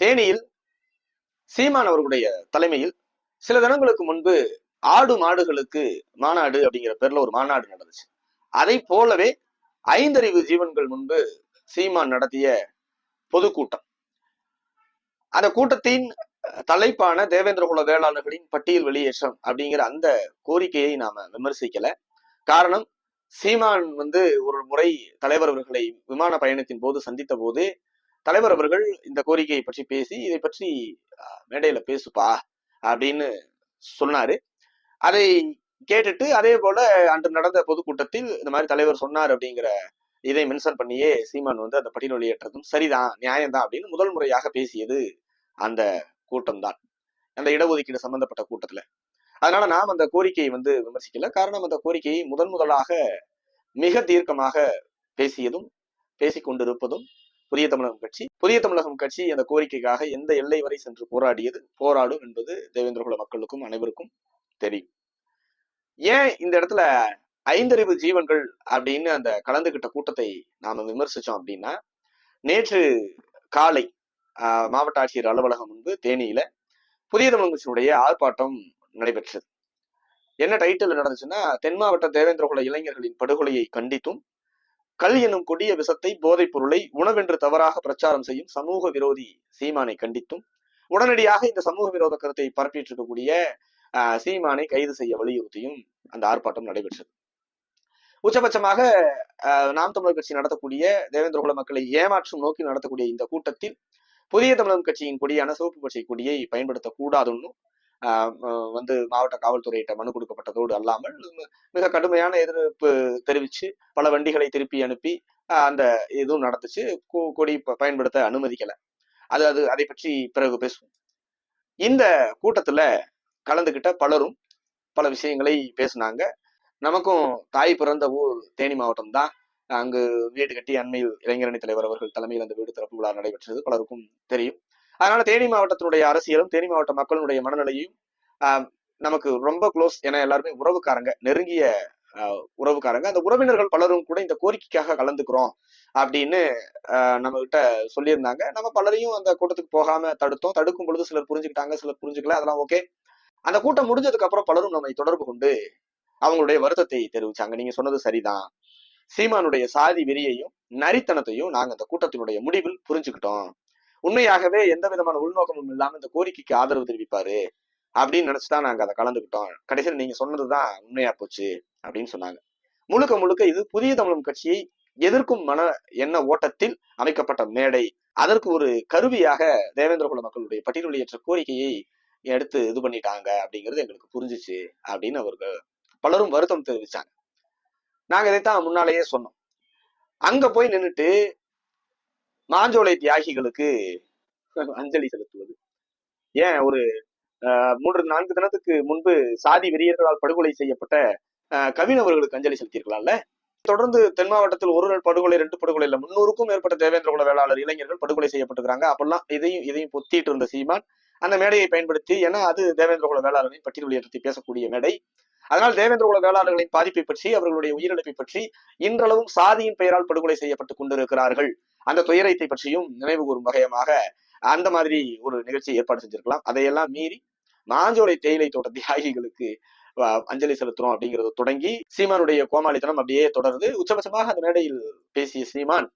தேனியில் சீமான் அவர்களுடைய தலைமையில் சில தினங்களுக்கு முன்பு ஆடு மாடுகளுக்கு மாநாடு அப்படிங்கிற பேர்ல ஒரு மாநாடு நடந்துச்சு. அதை போலவே ஐந்தறிவு ஜீவன்கள் முன்பு சீமான் நடத்திய பொதுக்கூட்டம். அந்த கூட்டத்தின் தலைப்பான தேவேந்திரகுல வேளாளர்களின் பட்டியல் வெளியேற்றம் அப்படிங்கிற அந்த கோரிக்கையை நாம விமர்சிக்கல. காரணம் சீமான் வந்து ஒரு முறை தலைவர் அவர்களை விமான பயணத்தின் போது சந்தித்த போது தலைவர் அவர்கள் இந்த கோரிக்கையை பற்றி பேசி இதை பற்றி மேடையில பேசுப்பா அப்படின்னு சொன்னாரு. அதை கேட்டுட்டு அதே போல அன்று நடந்த பொதுக்கூட்டத்தில் இந்த மாதிரி தலைவர் சொன்னார் அப்படிங்கிற இதை மென்ஷன் பண்ணியே சீமான் வந்து அந்த பட்டியல் வெளியேற்றதும் சரிதான் நியாயம்தான் அப்படின்னு முதல் முறையாக பேசியது அந்த கூட்டம் தான் அந்த இடஒதுக்கீடு சம்பந்தப்பட்ட கூட்டத்துல. அதனால நாம் அந்த கோரிக்கையை வந்து விமர்சிக்கல. காரணம் அந்த கோரிக்கையை முதன் முதலாக மிக தீர்க்கமாக பேசியதும் பேசிக் கொண்டிருப்பதும் புதிய தமிழகம் கட்சி. புதிய தமிழகம் கட்சி அந்த கோரிக்கைக்காக எந்த எல்லை வரை சென்று போராடியது போராடும் என்பது தேவேந்திரகுல மக்களுக்கும் அனைவருக்கும் தெரியும். ஏன் இந்த இடத்துல ஐந்தறிவு ஜீவன்கள் அப்படின்னு அந்த கலந்துகிட்ட கூட்டத்தை நாம விமர்சிச்சோம் அப்படின்னா நேற்று காலை ஆஹ், மாவட்ட ஆட்சியர் அலுவலகம் முன்பு தேனியில புதிய தமிழ் கட்சியினுடைய ஆர்ப்பாட்டம் நடைபெற்றது. என்ன டைட்டில் நடந்துச்சுன்னா தென் மாவட்ட தேவேந்திரகுல இளைஞர்களின் படுகொலையை கண்டித்தும் கல் எனும் கொடிய விஷத்தை போதைப் பொருளை உணவென்று தவறாக பிரச்சாரம் செய்யும் சமூக விரோதி சீமானை கண்டித்தும் உடனடியாக இந்த சமூக விரோத கருத்தை பரப்பிட்டு இருக்கக்கூடிய ஆஹ், சீமானை கைது செய்ய வலியுறுத்தியும் அந்த ஆர்ப்பாட்டம் நடைபெற்றது. உச்சபட்சமாக ஆஹ், நாம் தமிழர் கட்சி நடத்தக்கூடிய தேவேந்திரகுல மக்களை ஏமாற்றும் நோக்கி நடத்தக்கூடிய இந்த கூட்டத்தில் புதிய தமிழகம் கட்சியின் கொடியான சிவப்பு பச்சை கொடியை பயன்படுத்தக்கூடாதுன்னு வந்து மாவட்ட காவல்துறையிட்ட மனு கொடுக்கப்பட்டதோடு அல்லாமல் மிக கடுமையான எதிர்ப்பு தெரிவிச்சு பல வண்டிகளை திருப்பி அனுப்பி அந்த இதுவும் நடந்துச்சு. கொ- கொடி ப- பயன்படுத்த அனுமதிக்கல. அது அது அதை பற்றி பிறகு பேசுவோம். இந்த கூட்டத்துல கலந்துகிட்ட பலரும் பல விஷயங்களை பேசுனாங்க. நமக்கும் தாய் பிறந்த ஊர் தேனி மாவட்டம் தான். அங்கு வீடு கட்டி அண்மையில் இளைஞரணி தலைவர் அவர்கள் தலைமையில் அந்த வீடு திறப்பு விழா நடைபெற்றது. பலருக்கும் தெரியும். அதனால தேனி மாவட்டத்தினுடைய அரசியலும் தேனி மாவட்ட மக்களுடைய மனநிலையும் ஆஹ், நமக்கு ரொம்ப க்ளோஸ் என எல்லாருமே உறவுக்காரங்க நெருங்கிய உறவுக்காரங்க. அந்த உறவினர்கள் பலரும் கூட இந்த கோரிக்கைக்காக கலந்துக்கிறோம் அப்படின்னு ஆஹ், நம்ம கிட்ட சொல்லியிருந்தாங்க. நம்ம பலரையும் அந்த கூட்டத்துக்கு போகாம தடுத்தோம். தடுக்கும் பொழுது சிலர் புரிஞ்சுக்கிட்டாங்க சிலர் புரிஞ்சுக்கல. அதெல்லாம் ஓகே அந்த கூட்டம் முடிஞ்சதுக்கு அப்புறம் பலரும் நம்மை தொடர்பு கொண்டு அவங்களுடைய வருத்தத்தை தெரிவிச்சாங்க. நீங்க சொன்னது சரிதான். சீமானுடைய சாதி வெறியையும் நரித்தனத்தையும் நாங்க அந்த கூட்டத்தினுடைய முடிவில் புரிஞ்சுக்கிட்டோம். உண்மையாகவே எந்த விதமான உள்நோக்கமும் இல்லாம இந்த கோரிக்கைக்கு ஆதரவு தெரிவிப்பாரு அப்படின்னு நினைச்சுதான் நாங்க அதை கலந்துக்கிட்டோம். கடைசியில் நீங்க சொன்னதுதான் உண்மையா போச்சு அப்படின்னு சொன்னாங்க. முழுக்க முழுக்க இது புதிய தமிழம் கட்சியை எதிர்க்கும் மன எண்ண ஓட்டத்தில் அமைக்கப்பட்ட மேடை. அதற்கு ஒரு கருவியாக தேவேந்திரகுல மக்களுடைய பட்டியல் வெளியேற்ற கோரிக்கையை எடுத்து இது பண்ணிட்டாங்க அப்படிங்கிறது எங்களுக்கு புரிஞ்சுச்சு அப்படின்னு அவர்கள் பலரும் வருத்தம் தெரிவிச்சாங்க. நாங்க இதைத்தான் முன்னாலேயே சொன்னோம். அங்க போய் நின்னுட்டு மாஞ்சோலை தியாகிகளுக்கு அஞ்சலி செலுத்துவது. ஏன்? ஒரு மூன்று நான்கு தினத்துக்கு முன்பு சாதி வெறியர்களால் படுகொலை செய்யப்பட்ட ஆஹ், அவர்களுக்கு அஞ்சலி செலுத்தியிருக்கலாம்ல? தொடர்ந்து தென் மாவட்டத்தில் ஒரு நாள் படுகொலை ரெண்டு படுகொலை இல்ல முன்னூறுக்கும் மேற்பட்ட தேவேந்திர குல வேளாளர் இளைஞர்கள் படுகொலை செய்யப்பட்டிருக்காங்க. அப்பெல்லாம் இதையும் இதையும் பொத்திட்டு இருந்த சீமான் அந்த மேடையை பயன்படுத்தி ஏன்னா அது தேவேந்திரகுல வேளாளரின் பட்டியல் வெளியேற்றத்தை பேசக்கூடிய மேடை. அதனால் தேவேந்திரகுல வேளாளர்களின் பாதிப்பை பற்றி அவர்களுடைய உயிரிழப்பை பற்றி இன்றளவும் சாதியின் பெயரால் படுகொலை செய்யப்பட்டுக் கொண்டிருக்கிறார்கள். அந்த துயரத்தை பற்றியும் நினைவு கூறும் வகையமாக அந்த மாதிரி ஒரு நிகழ்ச்சியை ஏற்பாடு செஞ்சிருக்கலாம். அதையெல்லாம் மீறி மாஞ்சோலை தேயிலை தோட்ட தியாகிகளுக்கு அஞ்சலி செலுத்துறோம் அப்படிங்கறது தொடங்கி சீமானுடைய கோமாளித்தனம் அப்படியே தொடர்ந்து உச்சபட்சமாக அந்த மேடையில் பேசிய சீமான்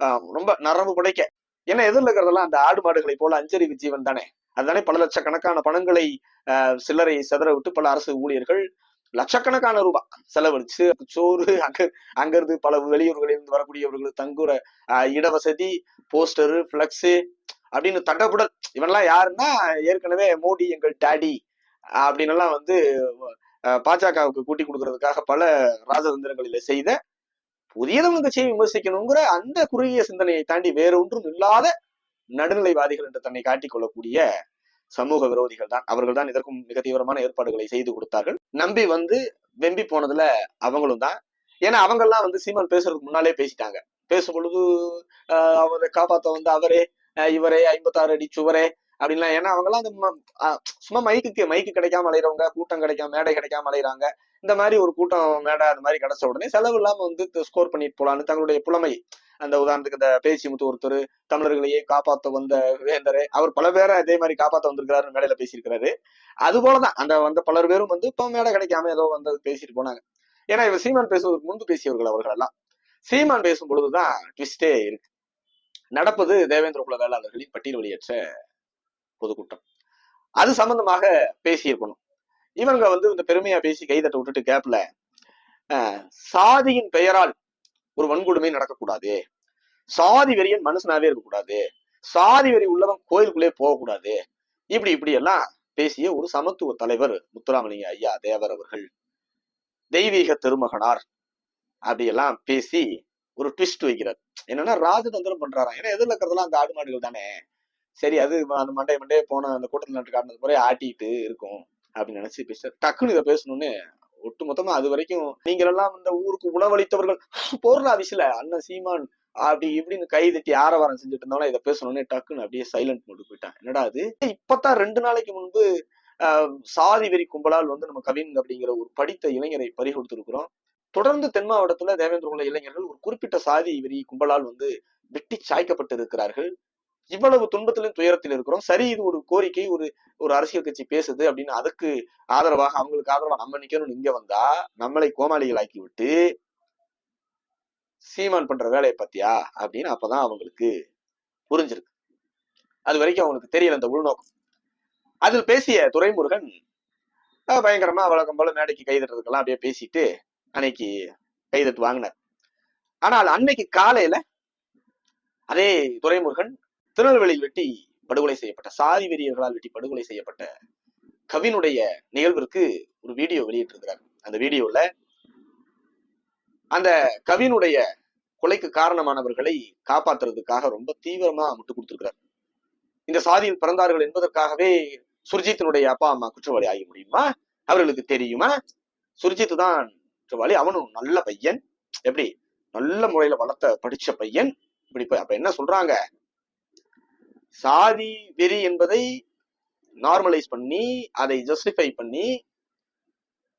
ஆஹ், ரொம்ப நரம்பு புடைக்க. ஏன்னா எதிரில் இருக்கிறதெல்லாம் அந்த ஆடு மாடுகளை போல அஞ்சலி ஜீவன் தானே. அதனாலே பல லட்சக்கணக்கான பணங்களை சில்லறை செதற விட்டு பல அரசு ஊழியர்கள் லட்சக்கணக்கான ரூபாய் செலவழிச்சு சோறு அங்க அங்கிருந்து பல வெளியூர்களில் இருந்து வரக்கூடியவர்களுக்கு தங்குற இடவசதி போஸ்டரு பிளக்ஸு அப்படின்னு தண்டபுடல் இவன்லாம் யாருன்னா ஏற்கனவே மோடி எங்கள் டேடி அப்படின்னு எல்லாம் வந்து பாஜகவுக்கு கூட்டி கொடுக்கறதுக்காக பல ராஜதந்திரங்களில செய்த புதிய தமிழ் கட்சியை விமர்சிக்கணுங்கிற அந்த குறுகிய சிந்தனையை தாண்டி வேறொன்றும் இல்லாத நடுநிலைவாதிகள் என்று தன்னை காட்டிக் கொள்ளக்கூடிய சமூக விரோதிகள் தான். அவர்கள் தான் இதற்கும் மிக தீவிரமான ஏற்பாடுகளை செய்து கொடுத்தார்கள். நம்பி வந்து வெம்பி போனதுல அவங்களும் தான். ஏன்னா அவங்கெல்லாம் வந்து சீமான் பேசுறதுக்கு முன்னாலே பேசிட்டாங்க. பேசும் பொழுது ஆஹ் அவரை காப்பாத்த வந்து அவரே இவரே ஐம்பத்தாறு அடி சுவரே அப்படின்லாம். ஏன்னா அவங்கெல்லாம் அந்த சும்மா மைக்கு மைக்கு கிடைக்காம அலையிறவங்க கூட்டம் கிடைக்காம மேடை கிடைக்காம அலையிறாங்க. இந்த மாதிரி ஒரு கூட்டம் மேடை அந்த மாதிரி கிடைச்ச உடனே செலவு இல்லாம வந்து ஸ்கோர் பண்ணிட்டு போலான்னு தங்களுடைய புலமை. அந்த உதாரணத்துக்கு இந்த பேசி முத்து ஒருத்தர் தமிழர்களையே காப்பாத்த வந்த வேந்தரே அவர் பல பேரை அதே மாதிரி காப்பாற்ற வந்திருக்கிறாரு மேடையில பேசியிருக்கிறாரு. அது போலதான் அந்த வந்த பலர் பேரும் வந்து இப்ப மேடை கிடைக்காம ஏதோ வந்து பேசிட்டு போனாங்க. ஏன்னா இவர் சீமான் பேசுவதற்கு முன்பு பேசியவர்கள் அவர்கள் எல்லாம். சீமான் பேசும் பொழுதுதான் ட்விஸ்டே இருக்கு. நடப்பது தேவேந்திர குல வேளாளர்களின் பட்டியல் வெளியேற்ற பொதுக்கூட்டம். அது சம்பந்தமாக பேசியிருக்கணும். இவங்க வந்து இந்த பெருமையா பேசி கைதட்ட விட்டுட்டு கேப்ல சாதியின் பெயரால் ஒரு வன்கொடுமை நடக்கக்கூடாது. சாதி வெறியன் மனுஷனாவே இருக்கக்கூடாது. சாதி வெறி உள்ளவன் கோயிலுக்குள்ளே போகக்கூடாது. இப்படி இப்படி எல்லாம் பேசிய ஒரு சமத்துவ தலைவர் முத்துராமலிங்க ஐயா தேவர் அவர்கள். தெய்வீக திருமகனார் அப்படியெல்லாம் பேசி ஒரு ட்விஸ்ட் வைக்கிறார். என்னன்னா ராஜதந்திரம் பண்றாராம். ஏன்னா எதிர்ல இருக்கிறதெல்லாம் அந்த ஆடு மாடுகள் தானே. சரி அது அந்த மண்டே மண்டே போன அந்த கூட்டத்தில் நட்டு காட்டினது முறை ஆட்டிட்டு இருக்கும் அப்படின்னு நினைச்சு பேச டக்குன்னு இதை பேசணும்னு ஒட்டு மொத்தமா அது வரைக்கும் நீங்களெல்லாம் இந்த ஊருக்கு உணவளித்தவர்கள் போர்லாதிசில அண்ணன் சீமான் அப்படி இப்படின்னு கை தட்டி ஆரவாரம் செஞ்சுட்டு இருந்தாலும் இதை பேசணும்னே டக்குன்னு அப்படியே சைலண்ட் மோடு போயிட்டான். என்னடா அது? இப்பதான் ரெண்டு நாளைக்கு முன்பு ஆஹ், சாதி வெறி கும்பலால் வந்து நம்ம கவின் அப்படிங்கிற ஒரு படித்த இளைஞரை பறி கொடுத்துருக்குறோம் தொடர்ந்து தென் மாவட்டத்துல தேவேந்திர குல இளைஞர்கள் ஒரு குறிப்பிட்ட சாதி வெறி கும்பலால் வந்து வெட்டி சாய்க்கப்பட்டு இருக்கிறார்கள் இவ்வளவு துன்பத்திலும் துயரத்தில் இருக்கிறோம். சரி இது ஒரு கோரிக்கை ஒரு ஒரு அரசியல் கட்சி பேசுது அப்படின்னு அதுக்கு ஆதரவாக அவங்களுக்கு ஆதரவா நம்ம நிக்கணும்னு இங்க வந்தா நம்மளை கோமாளிகள் ஆக்கி விட்டு சீமான் பண்ற வேலையை பத்தியா அப்படின்னு அப்பதான் அவங்களுக்கு புரிஞ்சிருக்கு. அது வரைக்கும் அவங்களுக்கு தெரியல அந்த உள்நோக்கம். அதில் பேசிய துரைமுருகன் பயங்கரமா வழக்கம் போல மேடைக்கு கைதட்டுறதுக்கெல்லாம் அப்படியே பேசிட்டு அன்னைக்கு கைதட்டு வாங்கினார். ஆனால் அன்னைக்கு காலையில அதே துரைமுருகன் திருநெல்வேலியில் வெட்டி படுகொலை செய்யப்பட்ட சாதி வெறியர்களால் வெட்டி படுகொலை செய்யப்பட்ட கவினுடைய நிகழ்விற்கு ஒரு வீடியோ வெளியிட்டிருக்கிறார். அந்த வீடியோல அந்த கவினுடைய கொலைக்கு காரணமானவர்களை காப்பாத்துறதுக்காக ரொம்ப தீவிரமா முட்டு கொடுத்திருக்கிறார். இந்த சாதியில் பிறந்தார்கள் என்பதற்காகவே சுர்ஜித்தினுடைய அப்பா அம்மா குற்றவாளி ஆகி முடியுமா? அவர்களுக்கு தெரியுமா? சுர்ஜித் தான் குற்றவாளி அவனும் நல்ல பையன். எப்படி? நல்ல முறையில வளர்த்த படிச்ச பையன். இப்படி அப்ப என்ன சொல்றாங்க? சாதி வெறி என்பதை நார்மலைஸ் பண்ணி அதை ஜஸ்டிஃபை பண்ணி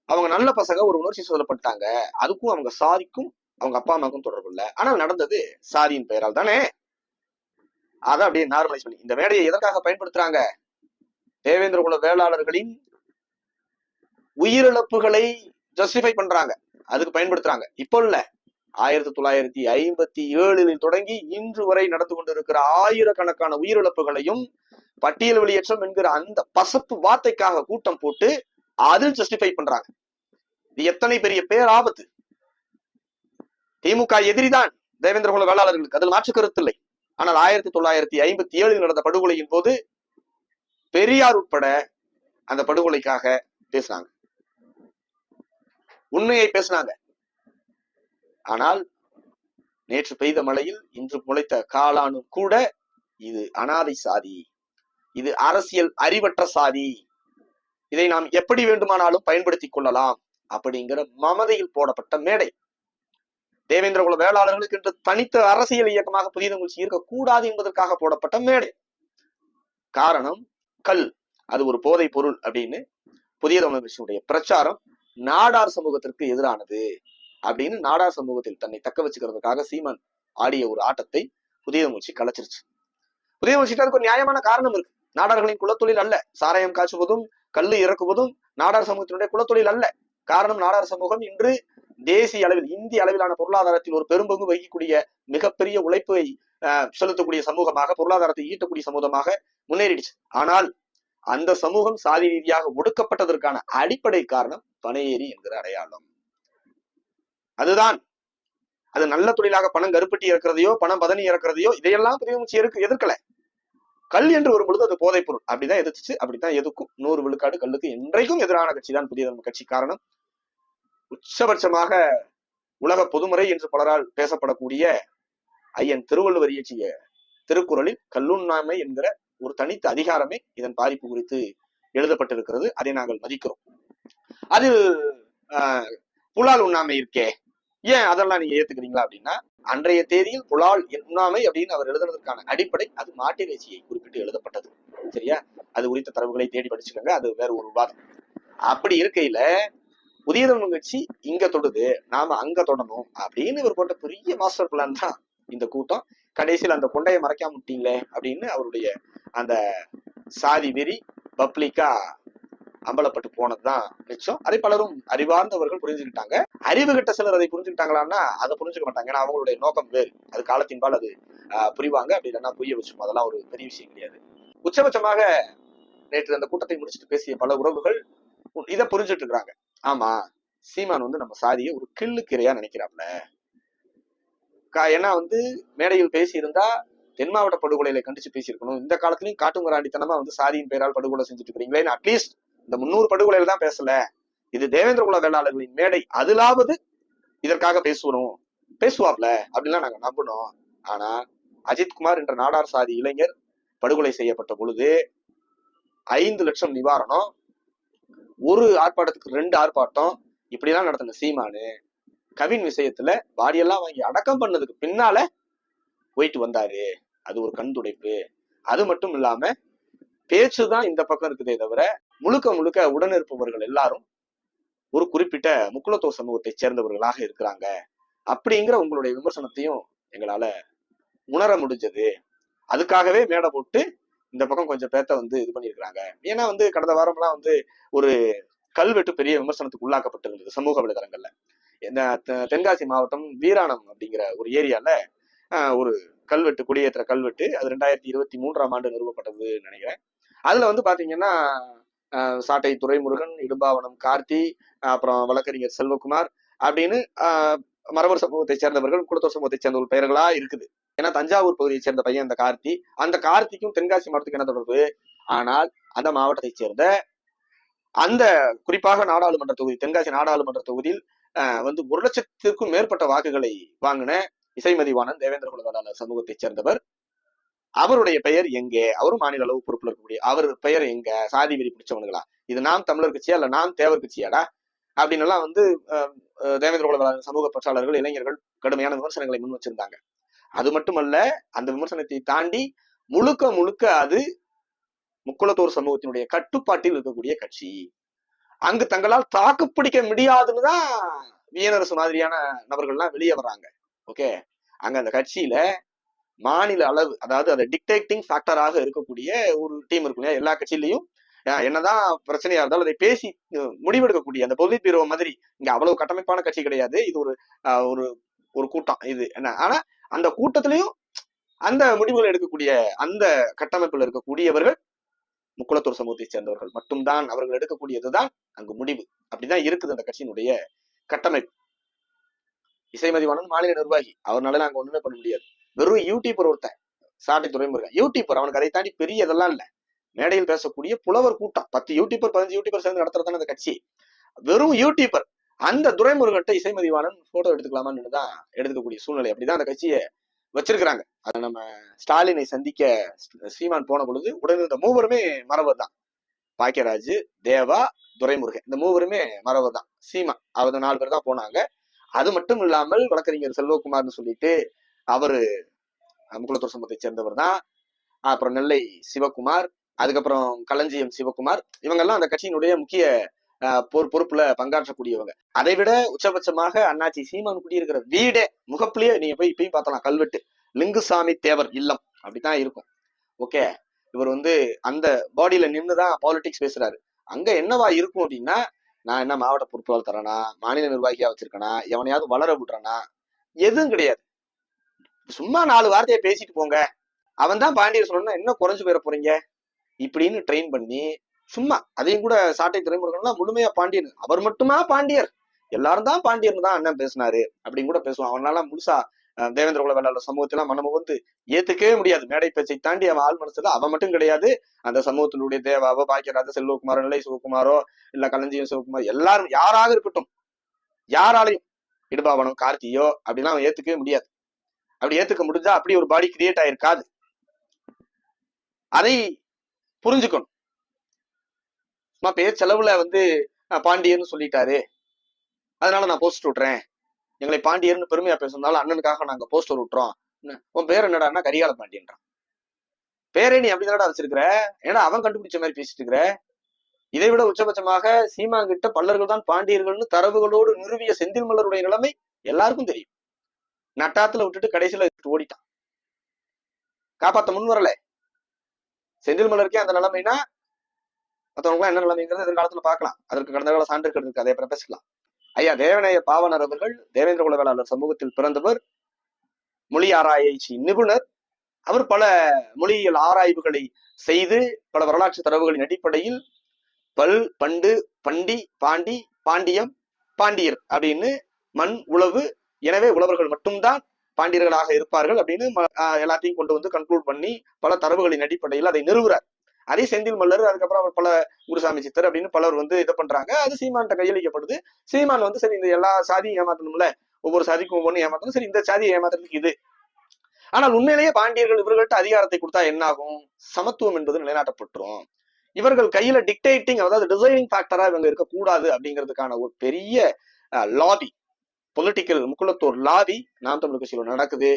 அவங்க நல்ல பசங்க ஒரு உணர்ச்சி சொல்லப்பட்டாங்க. அதுக்கும் அவங்க சாதிக்கும் அவங்க அப்பா அம்மாவுக்கும் தொடர்பு இல்லை. ஆனால் நடந்தது சாதியின் பெயரால் தானே. அதை அப்படியே நார்மலைஸ் பண்ணி இந்த மேடையை எதற்காக பயன்படுத்துறாங்க? தேவேந்திர குல வேளாளர்களின் உயிரிழப்புகளை ஜஸ்டிஃபை பண்றாங்க. அதுக்கு பயன்படுத்துறாங்க. இப்போ இல்ல. ஆயிரத்தி தொள்ளாயிரத்தி ஐம்பத்தி ஏழில் தொடங்கி இன்று வரை நடந்து கொண்டிருக்கிற ஆயிரக்கணக்கான உயிரிழப்புகளையும் பட்டியல் வெளியேற்றம் என்கிற அந்த பசப்பு வார்த்தைக்காக கூட்டம் போட்டு அதில் ஜஸ்டிஃபை பண்றாங்க. இது எத்தனை பெரிய பேர் ஆபத்து திமுக எதிரிதான் தேவேந்திர குல வேளாளர்களுக்கு அதில் மாற்று கருத்து இல்லை. ஆனால் ஆயிரத்தி தொள்ளாயிரத்தி ஐம்பத்தி ஏழில் நடந்த படுகொலையின் போது பெரியார் உட்பட அந்த படுகொலைக்காக பேசினாங்க உண்மையை பேசினாங்க ஆனால் நேற்று பெய்த மழையில் இன்று முளைத்த காளானும் கூட இது அனாதை சாதி. இது அரசியல் அறிவற்ற சாதி. இதை நாம் எப்படி வேண்டுமானாலும் பயன்படுத்திக் கொள்ளலாம் அப்படிங்கிற மமதையில் போடப்பட்ட மேடை. தேவேந்திர குல வேளாளர்களுக்கு என்று தனித்த அரசியல் இயக்கமாக புதிய தமிழ்ச்சி இருக்கக்கூடாது என்பதற்காக போடப்பட்ட மேடை. காரணம் கல். அது ஒரு போதைப் பொருள் அப்படின்னு புதிய தமிழ் பிரச்சாரம் நாடார் சமூகத்திற்கு எதிரானது. அப்படின்னு நாடார் சமூகத்தில் தன்னை தக்க வச்சுக்கிறதுக்காக சீமான் ஆடிய ஒரு ஆட்டத்தை புதிய கலைச்சிருச்சு. புதிய அதுக்கு ஒரு நியாயமான காரணம் இருக்கு. நாடார்களின் குலத்தொழில் அல்ல. சாராயம் காய்ச்சுவதும் கல்லு இறக்குவதும் நாடார் சமூகத்தினுடைய குலத்தொழில் அல்ல. காரணம் நாடார் சமூகம் இன்று தேசிய அளவில் இந்திய அளவிலான பொருளாதாரத்தில் ஒரு பெரும்பங்கு வகிக்கக்கூடிய மிகப்பெரிய உழைப்பை செலுத்தக்கூடிய சமூகமாக பொருளாதாரத்தை ஈட்டக்கூடிய சமூகமாக முன்னேறிடுச்சு. ஆனால் அந்த சமூகம் சாதி ரீதியாக ஒடுக்கப்பட்டதற்கான அடிப்படை காரணம் பனையேறி என்கிற அடையாளம். அதுதான். அது நல்ல தொழிலாக பணம் கருப்பட்டி இறக்குறதையோ பணம் பதனி இறக்குறதையோ இதையெல்லாம் புதியமுச்சி எதிர்க்க எதிர்க்கல. கல் என்று ஒரு பொழுது அது போதைப் பொருள். அப்படிதான் எதிர்த்துச்சு அப்படித்தான் எதுக்கும். நூறு விழுக்காடு கல்லுக்கு என்றைக்கும் எதிரான கட்சி தான் புதிய தமிழ் கட்சி காரணம். உச்சபட்சமாக உலக பொதுமுறை என்று பலரால் பேசப்படக்கூடிய ஐயன் திருவள்ளுவர் இயற்றிய திருக்குறளில் கல்லுண்ணாமை என்கிற ஒரு தனித்த அதிகாரமே இதன் பாதிப்பு குறித்து எழுதப்பட்டிருக்கிறது. அதை நாங்கள் மதிக்கிறோம். அதில் ஆஹ், புலால் உண்ணாமை இருக்கே. ஏன் அதெல்லாம் நீங்க ஏத்துக்கிறீங்களா அப்படின்னா அன்றைய தேதியில் புலால் உண்ணாமை அப்படின்னு அவர் எழுதுனதற்கான அடிப்படை அது மாட்டிறைச்சியை குறிப்பிட்டு எழுதப்பட்டது. சரியா? அது குறித்த தரவுகளை தேடி படிச்சுக்கோங்க. அது வேற ஒரு விவாதம். அப்படி இருக்கையில புதிய தமிழ் கட்சி இங்க தொடுது நாம அங்க தொடணும் அப்படின்னு இவர் போட்ட பெரிய மாஸ்டர் பிளான் தான் இந்த கூட்டம். கடைசியில் அந்த கொண்டையை மறைக்காம விட்டீங்களே அப்படின்னு அவருடைய அந்த சாதி வெறி பப்ளிக்கா அம்பலப்பட்டு போனதுதான் மிச்சம். அதை பலரும் அறிவார்ந்தவர்கள் புரிஞ்சுக்கிட்டாங்க. அறிவு கிட்ட சிலர் அதை புரிஞ்சுக்கிட்டாங்களான்னா அதை புரிஞ்சுக்க மாட்டாங்க. ஏன்னா அவங்களுடைய நோக்கம் வேறு. அது காலத்தின்பால் அது புரிவாங்க. அப்படி இல்லைன்னா புரிய வச்சும் அதெல்லாம் ஒரு பெரிய விஷயம் கிடையாது. உச்சபட்சமாக நேற்று அந்த கூட்டத்தை முடிச்சுட்டு பேசிய பல உறவுகள் இதை புரிஞ்சுட்டு இருக்கிறாங்க. ஆமா சீமான் வந்து நம்ம சாதியை ஒரு கிள்ளுக்கிரையா நினைக்கிறாப்ல. கா- ஏன்னா வந்து மேடையில் பேசியிருந்தா தென் மாவட்ட படுகொலையில கண்டிச்சு பேசியிருக்கணும். இந்த காலத்துலயும் காட்டுங்கராண்டித்தனமா வந்து சாதியின் பெயரால் படுகொலை செஞ்சுட்டு இருக்கிறீங்களே அட்லீஸ்ட் இந்த முன்னூறு படுகொலையில தான் பேசல. இது தேவேந்திர குல வேளாளர்களின் மேடை. அதிலாவது இதற்காக பேசணும். பேசுவாப்ல அப்படின்லாம் நாங்க நம்பினோம். ஆனா அஜித்குமார் என்ற நாடார் சாதி இளைஞர் படுகொலை செய்யப்பட்ட பொழுது ஐந்து லட்சம் நிவாரணம் ஒரு ஆர்ப்பாட்டத்துக்கு ரெண்டு ஆர்ப்பாட்டம் இப்படிலாம் நடத்தின சீமானு கவின் விஷயத்துல வாரியெல்லாம் வாங்கி அடக்கம் பண்ணதுக்கு பின்னால போயிட்டு வந்தாரு. அது ஒரு கண் துடைப்பு அது மட்டும் இல்லாம பேச்சுதான் இந்த பக்கம் இருக்குதே தவிர முழுக்க முழுக்க உடனிருப்பவர்கள் எல்லாரும் ஒரு குறிப்பிட்ட முக்குலத்துவ சமூகத்தை சேர்ந்தவர்களாக இருக்கிறாங்க. அப்படிங்கிற உங்களுடைய விமர்சனத்தையும் எங்களால உணர முடிஞ்சது. அதுக்காகவே மேடை போட்டு இந்த பக்கம் கொஞ்சம் பேத்த வந்து இது பண்ணியிருக்கிறாங்க. ஏன்னா வந்து கடந்த வாரம்லாம் வந்து ஒரு கல்வெட்டு பெரிய விமர்சனத்துக்கு உள்ளாக்கப்பட்டிருந்தது சமூக வலைதளங்கள்ல. இந்த தெ- தென்காசி மாவட்டம் வீராணம் அப்படிங்கிற ஒரு ஏரியால ஒரு கல்வெட்டு குடியேற்ற கல்வெட்டு அது ரெண்டாயிரத்தி இருபத்தி மூன்றாம் ஆண்டு நிறுவப்பட்டது நினைக்கிறேன். அதுல வந்து பாத்தீங்கன்னா சாட்டை துரைமுருகன் இடும்பாவனம் கார்த்தி அப்புறம் வழக்கறிஞர் செல்வகுமார் அப்படின்னு ஆஹ், மரபர் சமூகத்தை சேர்ந்தவர்கள் குளத்தூர் சமூகத்தை சேர்ந்தவர்கள் பெயர்களா இருக்குது. ஏன்னா தஞ்சாவூர் பகுதியை சேர்ந்த பையன் அந்த கார்த்தி. அந்த கார்த்திக்கும் தென்காசி மாவட்டத்துக்கு என்ன தொடர்பு? ஆனால் அந்த மாவட்டத்தை சேர்ந்த அந்த குறிப்பாக நாடாளுமன்ற தொகுதி தென்காசி நாடாளுமன்ற தொகுதியில் ஆஹ், வந்து ஒரு லட்சத்திற்கும் மேற்பட்ட வாக்குகளை வாங்கின இசைமதிவாணன் தேவேந்திர குல சமூகத்தைச் சேர்ந்தவர். அவருடைய பெயர் எங்கே? அவரும் மாநில அளவு பொறுப்புல இருக்கக்கூடிய அவர் பெயர் எங்க? சாதி வெறி பிடிச்சவனுங்களா? இது நாம் தமிழர் கட்சியா இல்ல நாம் தேவர் கட்சியாடா? அப்படின்னு எல்லாம் வந்து ஆஹ், தேவேந்திர குல சமூக பற்றாளர்கள் இளைஞர்கள் கடுமையான விமர்சனங்களை முன் வச்சிருந்தாங்க. அது மட்டுமல்ல அந்த விமர்சனத்தை தாண்டி முழுக்க முழுக்க அது முக்குளத்தோர் சமூகத்தினுடைய கட்டுப்பாட்டில் இருக்கக்கூடிய கட்சி. அங்கு தங்களால் தாக்கு பிடிக்க முடியாதுன்னு தான் வியனரசு மாதிரியான நபர்கள்லாம் வெளியே வர்றாங்க. ஓகே? அங்க அந்த கட்சியில மாநில அளவு அதாவது அதை டிக்டேட்டிங் ஃபேக்டராக இருக்கக்கூடிய ஒரு டீம் இருக்கும் இல்லையா? எல்லா கட்சியிலையும் அஹ் என்னதான் பிரச்சனையா இருந்தாலும் அதை பேசி முடிவெடுக்கக்கூடிய அந்த பொது பீரோ மாதிரி இங்க அவ்வளவு கட்டமைப்பான கட்சி கிடையாது. இது ஒரு அஹ், ஒரு ஒரு கூட்டம். இது என்ன? ஆனா அந்த கூட்டத்திலையும் அந்த முடிவுகள் எடுக்கக்கூடிய அந்த கட்டமைப்பில் இருக்கக்கூடியவர்கள் முக்குளத்தூர் சமூகத்தை சேர்ந்தவர்கள். மட்டும்தான் அவர்கள் எடுக்கக்கூடியதுதான் அங்கு முடிவு. அப்படிதான் இருக்குது அந்த கட்சியினுடைய கட்டமைப்பு. இசைமதிவானன் மாநில நிர்வாகி. அவர்னால நாங்க ஒண்ணுமே பண்ண முடியாது. வெறும் யூடியூபர் ஒருத்தன் சாட்டை துறைமுருகன் யூடியூபர் அவனுக்கு அதை தாண்டி பெரிய இதெல்லாம் இல்ல. மேடையில் பேசக்கூடிய புலவர் கூட்டம். பத்து யூடியூபர் பதினஞ்சு யூடியூபர் சேர்ந்து நடத்துறதான அந்த கட்சி. வெறும் யூடியூபர் அந்த துரைமுருகன்ட்ட இசைமதிவாளன் போட்டோ எடுத்துக்கலாமான்னு தான் எடுத்துக்கக்கூடிய சூழ்நிலை. அப்படிதான் அந்த கட்சியை வச்சிருக்கிறாங்க. அதை நம்ம ஸ்டாலினை சந்திக்க சீமான் போன பொழுது உடனே இந்த மூவருமே மரபர் தான் பாக்கியராஜ் தேவா துரைமுருகன். இந்த மூவருமே மரபர் தான் சீமா அவர் நாலு பேர் தான் போனாங்க. அது மட்டும் இல்லாமல் வழக்கறிஞர் செல்வகுமார்னு சொல்லிட்டு அவரு முக்குளத்தூர் சமூகத்தை சேர்ந்தவர் தான் அப்புறம் நெல்லை சிவகுமார் அதுக்கப்புறம் களஞ்சியம் சிவகுமார் இவங்கெல்லாம் அந்த கட்சியினுடைய முக்கிய போர் பொறு- பொறுப்புல பங்காற்றக்கூடியவங்க. அதை விட உச்சபட்சமாக அண்ணாச்சி சீமான் குடியிருக்கிற வீடே முகப்புலயே நீங்க போய் இப்பயும் பார்த்தலாம் கல்வெட்டு. லிங்குசாமி தேவர் இல்லம். அப்படித்தான் இருக்கும். ஓகே. இவர் வந்து அந்த பாடியில நின்றுதான் பாலிடிக்ஸ் பேசுறாரு. அங்க என்னவா இருக்கும் அப்படின்னா நான் என்ன மாவட்ட பொறுப்பாளர் தரேனா மாநில நிர்வாகியா வச்சிருக்கேனா எவனையாவது வளர விடுறேனா எதுவும் கிடையாது. சும்மா நாலு வார்த்தையை பேசிட்டு போங்க. அவன் தான் பாண்டியர் சொல்லணும்னா என்ன குறைஞ்சு போயிட போறீங்க? இப்படின்னு ட்ரெயின் பண்ணி சும்மா அதையும் கூட சாட்டை துறைமுருகன்லாம் முழுமையா பாண்டியன் அவர் மட்டுமா பாண்டியர்? எல்லாரும் தான் பாண்டியர்னு தான் அண்ணன் பேசினாரு. அப்படின்னு கூட பேசுவான். அவனால முழுசா தேவேந்திர குல வேளாளர் சமூகத்தெல்லாம் மனமு வந்து ஏத்துக்கவே முடியாது. மேடை பேச்சை தாண்டி அவன் ஆள் மனசுல அவன் மட்டும் கிடையாது. அந்த சமூகத்தினுடைய தேவாவோ பாக்கியராஜ செல்வகுமாரோ நிலை சிவகுமாரோ இல்ல களஞ்சியம் சிவகுமார் எல்லாரும் யாராக இருக்கட்டும் யாராலையும் இடுபாவனம் கார்த்தியோ அப்படிலாம் அவன் ஏத்துக்கவே முடியாது. அப்படி ஏத்துக்க முடிஞ்சா அப்படி ஒரு பாடி கிரியேட் ஆயிருக்காது. அதை புரிஞ்சுக்கணும். சும்மா பேர் செலவுல வந்து பாண்டியர்னு சொல்லிட்டாரு. அதனால நான் போஸ்ட் விட்டுறேன் எங்களை பாண்டியர்னு பெருமையா பேசுனாலும் அண்ணனுக்காக நாங்க போஸ்டர் விட்டுறோம். உன் பேர் என்னடான்னா கரிகால பாண்டியன்றான். பேரே நீ அப்படி தானடா வச்சிருக்கிற? ஏன்னா அவன் கண்டுபிடிச்ச மாதிரி பேசிட்டு இருக்கிற இதை விட உச்சபட்சமாக சீமாங்கிட்ட பல்லர்கள் தான் பாண்டியர்கள்னு தரவுகளோடு நிறுவிய செந்தில் மலருடைய நிலைமை எல்லாருக்கும் தெரியும். நட்டாத்துல விட்டுட்டு கடைசியில ஓடிட்டான். காப்பாத்த முன் வரல. செந்தில் மலருக்கே அந்த நிலைமைனா மற்றவங்க என்ன நிலைமைங்கிறது எதிர்காலத்துல பார்க்கலாம். அதற்கு கடந்த கால சான்றுகள் இருக்கு அதே அப்புறம் பேசலாம் ஐயா தேவநேய பாவனர் அவர்கள் தேவேந்திர குல வேளாளர் சமூகத்தில் பிறந்தவர் மொழி ஆராய்ச்சி நிபுணர். அவர் பல மொழியியல் ஆராய்வுகளை செய்து பல வரலாற்று தரவுகளின் அடிப்படையில் பல் பண்டு பண்டி பாண்டி பாண்டியம் பாண்டியர் அப்படின்னு மண் உழவு எனவே உழவர்கள் மட்டும்தான் பாண்டியர்களாக இருப்பார்கள் அப்படின்னு எல்லாத்தையும் கொண்டு வந்து கன்க்ளூட் பண்ணி பல தரவுகளின் அடிப்படையில் அதை நிறுவுறார். அதே செந்தில் மல்லர் அதுக்கப்புறம் அவர் பல குருசாமி சித்தர் அப்படின்னு பலர் வந்து இதை பண்றாங்க. அது சீமான்கிட்ட கையளிக்கப்படுது. சீமான் வந்து சரி இந்த எல்லா சாதியும் ஏமாத்தணும்ல ஒவ்வொரு சாதிக்கும் ஒவ்வொன்றும் ஏமாத்தணும். சரி இந்த சாதியை ஏமாத்துறதுக்கு இது. ஆனால் உண்மையிலேயே பாண்டியர்கள் இவர்கள்ட்ட அதிகாரத்தை கொடுத்தா என்ன ஆகும் சமத்துவம் என்பது நிலைநாட்டப்பட்டுரும். இவர்கள் கையில டிக்டேட்டிங் அதாவது டிசைனிங் ஃபேக்டரா இவங்க இருக்கக்கூடாது அப்படிங்கிறதுக்கான ஒரு பெரிய லாபி பொலிட்டிக்கல் முக்குளத்தோர் லாபி நாம் தமிழ் கட்சியில் நடக்குது.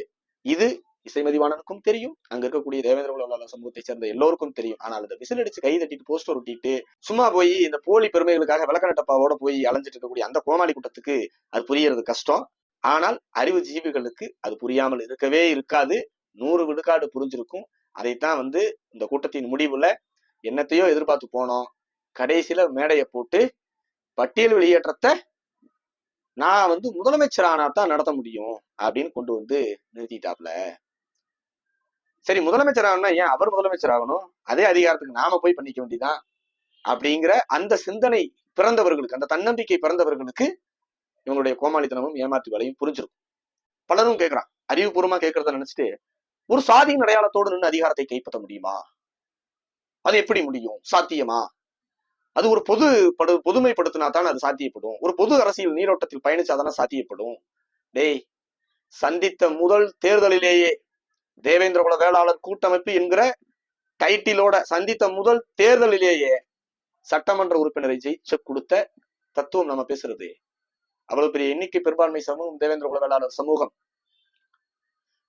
இது இசைமதிவாணனுக்கும் தெரியும். அங்க இருக்கக்கூடிய தேவேந்திர குல சமூகத்தை சேர்ந்த எல்லோருக்கும் தெரியும். ஆனால் அந்த விசில் அடிச்சு கை தட்டிட்டு போஸ்டர் ஒட்டிட்டு சும்மா போய் இந்த போலி பெருமைகளுக்காக விளக்கணட்டப்பாவோட போய் அலைஞ்சிட்டு இருக்கக்கூடிய அந்த கோமாளி கூட்டத்துக்கு அது புரியறது கஷ்டம். ஆனால் அறிவு ஜீவிகளுக்கு அது புரியாமல் இருக்கவே இருக்காது. நூறு விழுக்காடு புரிஞ்சிருக்கும். அதைத்தான் வந்து இந்த கூட்டத்தின் முடிவுல என்னத்தையோ எதிர்பார்த்து போனோம். கடைசியில மேடையை போட்டு பட்டியல் வெளியேற்றத்தை நான் வந்து முதலமைச்சர் ஆனா தான் நடத்த முடியும் அப்படின்னு கொண்டு வந்து நிறுத்திட்டாப்ல. சரி முதலமைச்சர் ஆகணும்னா ஏன் அவர் முதலமைச்சர் ஆகணும் அதே அதிகாரத்துக்கு நாம போய் பண்ணிக்க வேண்டியதான் அப்படிங்கிற அந்த சிந்தனை பிறந்தவர்களுக்கு அந்த தன்னம்பிக்கை பிறந்தவர்களுக்கு இவங்களுடைய கோமாளித்தனமும் ஏமாற்று வேலையும் புரிஞ்சிருக்கும். பலரும் கேட்கிறான். அறிவுபூர்வமா கேட்கறத நினைச்சிட்டு ஒரு சாதியின் அடையாளத்தோடு நின்று அதிகாரத்தை கைப்பற்ற முடியுமா? அது எப்படி முடியும்? சாத்தியமா? அது ஒரு பொது படு பொதுமைப்படுத்தினா தான் அது சாத்தியப்படும். ஒரு பொது அரசியல் நீரோட்டத்தில் பயணிச்சாதானே சாத்தியப்படும். டேய் சந்தித்த முதல் தேர்தலிலேயே தேவேந்திர குல வேளாளர் கூட்டமைப்பு என்கிற டைட்டிலோட சந்தித்த முதல் தேர்தலிலேயே சட்டமன்ற உறுப்பினரை ஜெயிச்ச கொடுத்த தத்துவம் நம்ம பேசுறது. அவ்வளவு பெரிய எண்ணிக்கை பெரும்பான்மை சமூகம் தேவேந்திர குல வேளாளர் சமூகம்.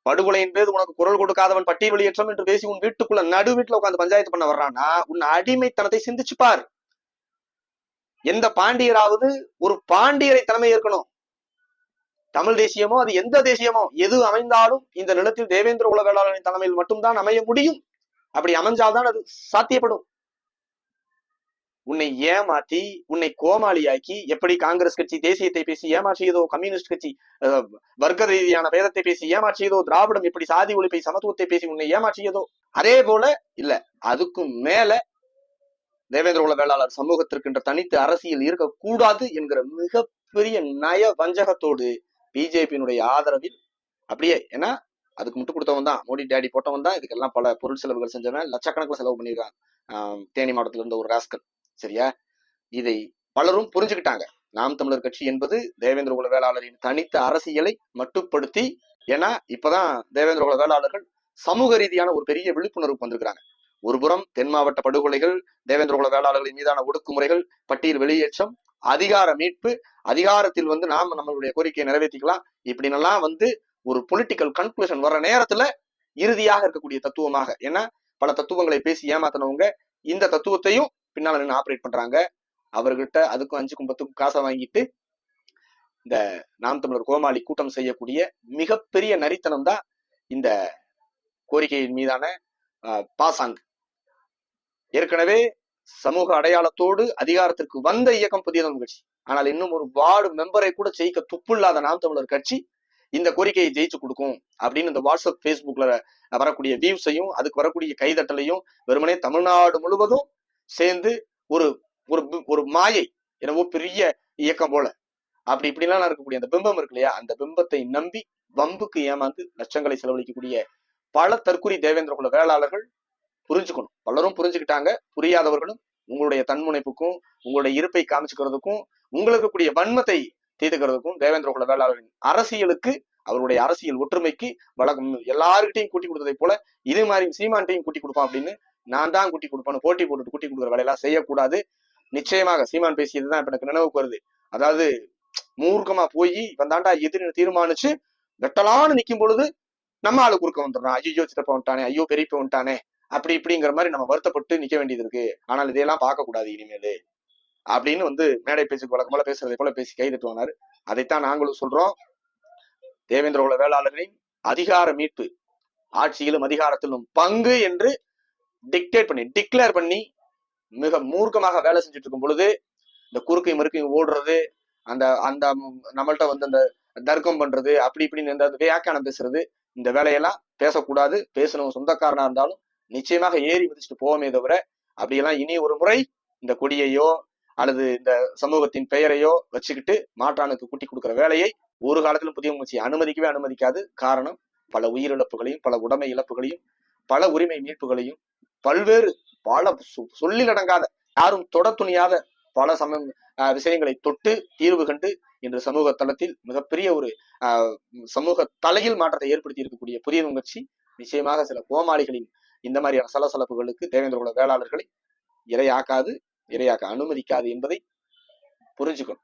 படுகொலையின் பேர் உனக்கு குரல் கொடுக்காதவன் பட்டியல் வெளியேற்றம் என்று பேசி உன் வீட்டுக்குள்ள நடு வீட்டுல உட்காந்து பஞ்சாயத்து பண்ண வர்றான்னா உன் அடிமைத்தனத்தை சிந்திச்சு பார். எந்த பாண்டியராவது ஒரு பாண்டியரை தலைமை ஏற்கணும். தமிழ் தேசியமோ அது எந்த தேசியமோ எது அமைந்தாலும் இந்த நிலத்தில் தேவேந்திர குல வேளாளரின் தலைமையில் மட்டும்தான் அமைய முடியும். அப்படி அமைஞ்சால்தான் அது சாத்தியப்படும். உன்னை ஏமாத்தி உன்னை கோமாளியாக்கி எப்படி காங்கிரஸ் கட்சி தேசியத்தை பேசி ஏமாற்றியதோ கம்யூனிஸ்ட் கட்சி வர்க்க ரீதியான பேதத்தை பேசி ஏமாற்றியதோ திராவிடம் எப்படி சாதி ஒழிப்பை சமத்துவத்தை பேசி உன்னை ஏமாற்றியதோ அதே போல இல்ல அதுக்கும் மேல தேவேந்திர குல வேளாளர் சமூகத்திற்கின்ற தனித்து அரசியல் இருக்கக்கூடாது என்கிற மிகப்பெரிய நய வஞ்சகத்தோடு பிஜேபியினுடைய ஆதரவில் அப்படியே ஏன்னா அதுக்கு முட்டு கொடுத்தவன் தான் மோடி டேடி போட்டவன் தான் இதுக்கெல்லாம் பல பொருள் செலவுகள் செஞ்சவன் லட்சக்கணக்கில் செலவு பண்ணியிருக்கான் ஆஹ் தேனி மாவட்டத்துல இருந்த ஒரு ராஸ்கல் சரியா? இதை பலரும் புரிஞ்சுக்கிட்டாங்க. நாம் தமிழர் கட்சி என்பது தேவேந்திர குல வேளாளரின் தனித்த அரசியலை மட்டுப்படுத்தி ஏன்னா இப்பதான் தேவேந்திர குல வேளாளர்கள் சமூக ரீதியான ஒரு பெரிய விழிப்புணர்வுக்கு வந்திருக்கிறாங்க. ஒருபுறம் தென் மாவட்ட படுகொலைகள் தேவேந்திர குல வேளாளர்களின் மீதான ஒடுக்குமுறைகள் பட்டியல் வெளியேற்றம் அதிகார மீட்பு அதிகாரத்தில் வந்து நாம நம்மளுடைய கோரிக்கையை நிறைவேற்றிக்கலாம். இப்படின்னெல்லாம் வந்து ஒரு பொலிட்டிக்கல் கன்க்ளூஷன் வர்ற நேரத்துல இறுதியாக இருக்கக்கூடிய தத்துவமாக. ஏன்னா பல தத்துவங்களை பேசி ஏமாத்தினவங்க இந்த தத்துவத்தையும் பின்னால நின்று ஆப்ரேட் பண்றாங்க. அவர்கிட்ட அதுக்கும் அஞ்சுக்கும் பத்துக்கும் காசை வாங்கிட்டு இந்த நாம் தமிழர் கோமாளி கூட்டம் செய்யக்கூடிய மிகப்பெரிய நரித்தனம் தான் இந்த கோரிக்கையின் மீதான ஆஹ், பாசாங்கு. ஏற்கனவே சமூக அடையாளத்தோடு அதிகாரத்திற்கு வந்த இயக்கம் புதிய தமிழ் கட்சி. ஆனால் இன்னும் ஒரு வார்டு மெம்பரை கூட ஜெயிக்க துப்புள்ளாத நாம் தமிழர் கட்சி இந்த கோரிக்கையை ஜெயிச்சு கொடுக்கும் அப்படின்னு இந்த வாட்ஸ்அப் ஃபேஸ்புக்ல வரக்கூடிய வியூஸையும் அதுக்கு வரக்கூடிய கைதட்டலையும் வெறுமனே தமிழ்நாடு முழுவதும் சேர்ந்து ஒரு ஒரு ஒரு மாயை என்னவோ பெரிய இயக்கம் போல. அப்படி இப்படிலாம் இருக்கக்கூடிய அந்த பிம்பம் இருக்கு இல்லையா? அந்த பிம்பத்தை நம்பி வம்புக்கு ஏமாந்து லட்சங்களை செலவழிக்கக்கூடிய பல தற்குறி தேவேந்திர குல வேளாளர்கள் புரிஞ்சுக்கணும். பலரும் புரிஞ்சுக்கிட்டாங்க. புரியாதவர்களும் உங்களுடைய தன்முனைப்புக்கும் உங்களுடைய இருப்பை காமிச்சுக்கிறதுக்கும் உங்களுக்கு கூடிய வன்மத்தை தீர்த்துக்கிறதுக்கும் தேவேந்திர குல வேளாளரின் அரசியலுக்கு அவருடைய அரசியல் ஒற்றுமைக்கு வழக்கம். எல்லாருக்கிட்டையும் கூட்டி கொடுத்ததை போல இது மாதிரி சீமான்ட்டையும் கூட்டி கொடுப்பான் அப்படின்னு நான் தான் கூட்டி கொடுப்பேன் போட்டி போட்டுட்டு கூட்டி கொடுக்குற வேலையெல்லாம் செய்யக்கூடாது. நிச்சயமாக சீமான் பேசியதுதான் இப்ப எனக்கு நினைவுக்கு வருது. அதாவது மூர்க்கமா போய் வந்தாண்டா எதிரின்னு தீர்மானிச்சு வெட்டலான்னு நிற்கும் பொழுது நம்ம ஆளு குறுக்க வந்துடுறான். ஐயோ சித்தப்பா வந்துட்டானே ஐயோ பெரியப்ப வந்துட்டானே அப்படி இப்படிங்கிற மாதிரி நம்ம வருத்தப்பட்டு நிக்க வேண்டியது இருக்கு. ஆனால் இதையெல்லாம் பார்க்க கூடாது இனிமேலு. அப்படின்னு வந்து மேடை பேச்சுக்கு வழக்கமாக பேசுறதை போல பேசி கை தட்டுவானாரு அதைத்தான் நாங்களும் சொல்றோம். தேவேந்திர குல வேளாளரின் அதிகார மீட்பு ஆட்சியிலும் அதிகாரத்திலும் பங்கு என்று டிக்டேட் பண்ணி டிக்ளேர் பண்ணி மிக மூர்க்கமாக வேலை செஞ்சுட்டு இருக்கும் பொழுது இந்த குறுக்கையும் மறுக்கையும் ஓடுறது அந்த அந்த நம்மள்ட்ட வந்து அந்த தர்க்கம் பண்றது அப்படி இப்படின்னு இந்த வியாக்கியானம் பேசுறது இந்த வேலையெல்லாம் பேசக்கூடாது. பேசணும் சொந்தக்காரனா இருந்தாலும் நிச்சயமாக ஏறி மிதிச்சுட்டு போவோமே தவிர அப்படியெல்லாம் இனி ஒரு முறை இந்த கொடியையோ அல்லது இந்த சமூகத்தின் பெயரையோ வச்சுக்கிட்டு மாற்றானுக்கு குட்டி கொடுக்கிற வேலையை ஒரு காலத்திலும் புதிய முயற்சி அனுமதிக்கவே அனுமதிக்காது. காரணம் பல உயிரிழப்புகளையும் பல உடைமை இழப்புகளையும் பல உரிமை மீட்புகளையும் பல்வேறு பல சொ- சொல்லில் அடங்காத யாரும் தொட துணியாத பல சம ஆஹ் விஷயங்களை தொட்டு தீர்வு கண்டு இன்று சமூக தளத்தில் மிகப்பெரிய ஒரு ஆஹ் சமூக தலையில் மாற்றத்தை ஏற்படுத்தி இருக்கக்கூடிய புதிய முயற்சி. நிச்சயமாக சில கோமாளிகளின் இந்த மாதிரியான சலசலப்புகளுக்கு தேவேந்திர குல வேளாளர்களை இரையாக்காது இரையாக்க அனுமதிக்காது என்பதை புரிஞ்சுக்கணும்.